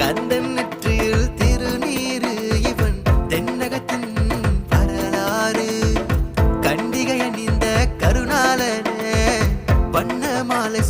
கந்தன் நெற்றியில் திருநீரு இவன் தென்னகத்தின் வரலாறு. கண்டிகை அணிந்த கருணாலனே வண்ண மாலை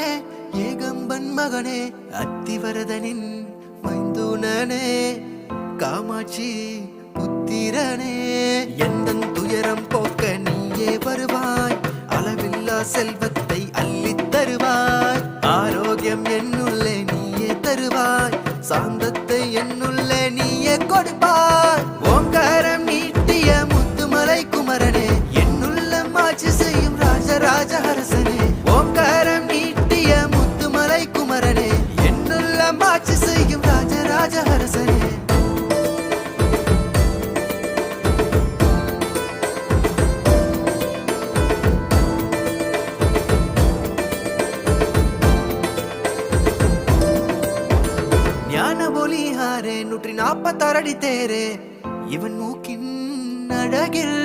மகனே ஏகம்பன் மகனே அத்திவரதனின் மைந்தூனனே காமாட்சி புத்திரனே. எந்த துயரம் போக்க நீயே வருவாய் அளவில்லா செல்வத்தை அள்ளி தருவாய். ஆரோக்கியம் என்னுள்ளே நீயே தருவாய் சாந்தத்தை என்னுள்ளே நீயே கொடுப்பாய். ஒளியாரே நூற்றி நாற்பத்தாறு அடி தேரே. இவன் மூக்கின் அழகில்